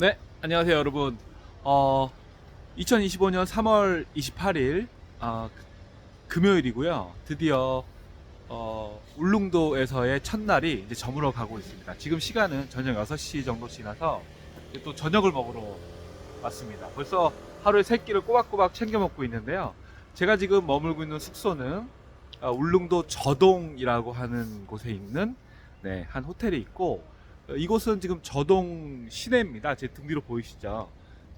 네, 안녕하세요, 여러분. 어, 2025년 3월 28일 어, 금요일이고요. 드디어 어, 울릉도에서의 첫날이 이제 저물어 가고 있습니다. 지금 시간은 저녁 6시 정도 지나서 이제 또 저녁을 먹으러 왔습니다. 벌써 하루에 세 끼를 꼬박꼬박 챙겨 먹고 있는데요. 제가 지금 머물고 있는 숙소는 어, 울릉도 저동이라고 하는 곳에 있는 네, 한 호텔이 있고 어, 이곳은 지금 저동 시내입니다. 제 등 뒤로 보이시죠?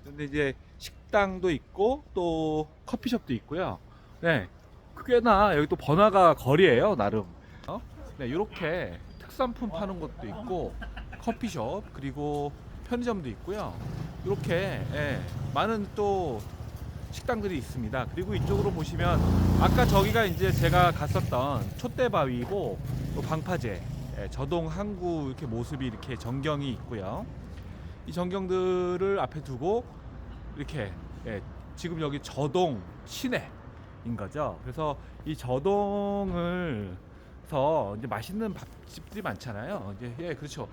근데 이제 식당도 있고 또 커피숍도 있고요. 네, 꽤나 여기 또 번화가 거리예요, 나름. 어? 네, 이렇게 특산품 파는 것도 있고 커피숍 그리고 편의점도 있고요. 이렇게 예, 많은 또 식당들이 있습니다. 그리고 이쪽으로 보시면 아까 저기가 이제 제가 갔었던 촛대바위고 또 방파제 예, 저동 항구 이렇게 모습이 이렇게 전경이 있고요. 이 전경들을 앞에 두고 이렇게 예, 지금 여기 저동 시내인 거죠. 그래서 이 저동을 서 이제 맛있는 밥집들이 많잖아요. 이제 예, 그렇죠.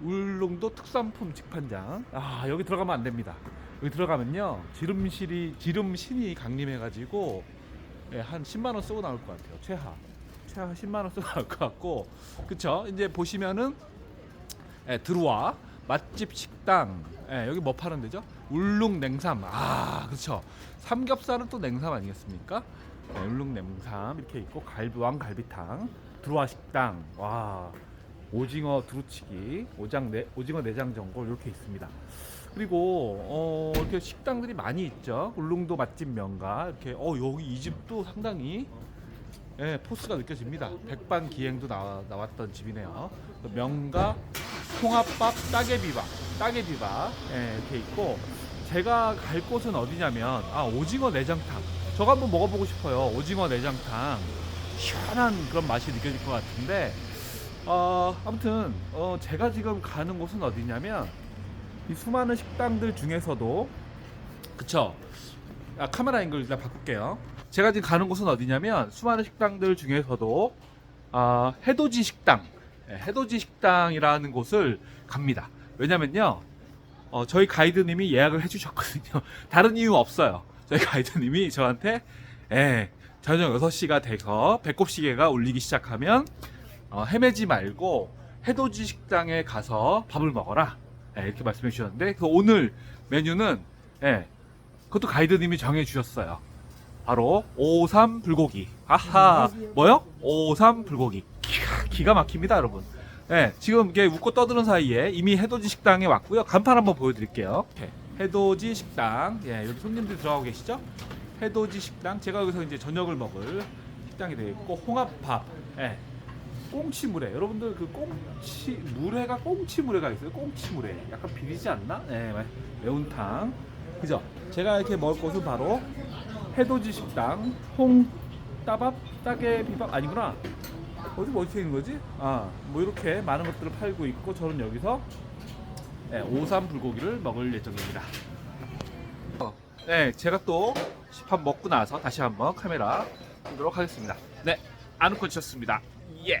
울릉도 특산품 직판장. 아 여기 들어가면 안 됩니다. 여기 들어가면요 지름실이 지름신이 강림해가지고 예, 한 10만 원 쓰고 나올 것 같아요. 최하. 최하 10만 원 쓰고 나올 것 같고. 그쵸? 이제 보시면은 예, 들어와 맛집 식당. 예, 여기 뭐 파는 데죠? 울릉 냉삼. 아 그렇죠 삼겹살은 또 냉삼 아니겠습니까? 예, 울릉 냉삼. 이렇게 있고 갈비 왕갈비탕. 들어와 식당. 와 오징어 두루치기. 오장 내 오징어 내장 전골 이렇게 있습니다. 그리고 어 이렇게 식당들이 많이 있죠? 울릉도 맛집 명가. 이렇게 어 여기 이 집도 상당히 예, 포스가 느껴집니다. 백반 기행도 나, 나왔던 집이네요. 또 명가 홍합밥 따개비밥, 따개비밥 예, 이렇게 있고 제가 갈 곳은 어디냐면 아 오징어 내장탕. 저거 한번 먹어보고 싶어요. 오징어 내장탕 시원한 그런 맛이 느껴질 것 같은데 어, 아무튼 어, 제가 지금 가는 곳은 어디냐면 이 수많은 식당들 중에서도 그쵸 아, 카메라 앵글 일단 바꿀게요. 제가 지금 가는 곳은 어디냐면 수많은 식당들 중에서도 아, 해돋이 식당, 예, 해돋이 식당이라는 곳을 갑니다. 왜냐면요, 어, 저희 가이드님이 예약을 해주셨거든요. 다른 이유 없어요. 저희 가이드님이 저한테 예, 저녁 6시가 돼서 배꼽 시계가 울리기 시작하면 어, 헤매지 말고 해돋이 식당에 가서 밥을 먹어라. 예, 이렇게 말씀해 주셨는데 그 오늘 메뉴는 예, 그것도 가이드님이 정해 주셨어요. 바로 오삼 불고기. 아하, 뭐요? 오삼 불고기. 기가, 막힙니다, 여러분. 네, 지금 이게 웃고 떠드는 사이에 이미 해돋이 식당에 왔고요. 간판 한번 보여드릴게요. 해돋이 식당. 예, 여기 손님들 들어가고 계시죠? 해돋이 식당. 제가 여기서 이제 저녁을 먹을 식당이 되어 있고 홍합밥. 예. 꽁치물회. 여러분들 그 꽁치 물회가 꽁치물회가 있어요. 꽁치물회. 약간 비리지 않나? 네, 매운탕. 그죠? 제가 이렇게 먹을 곳은 바로 해돋이 식당 홍 따밥 따개 비밥 아니구나 어디 뭐 어디에 있는 거지? 아 뭐 이렇게 많은 것들을 팔고 있고 저는 여기서 네, 오삼 불고기를 먹을 예정입니다. 어, 네, 제가 또 밥 먹고 나서 다시 한번 카메라 보도록 하겠습니다. 네, 아누콘 쳤습니다. 예.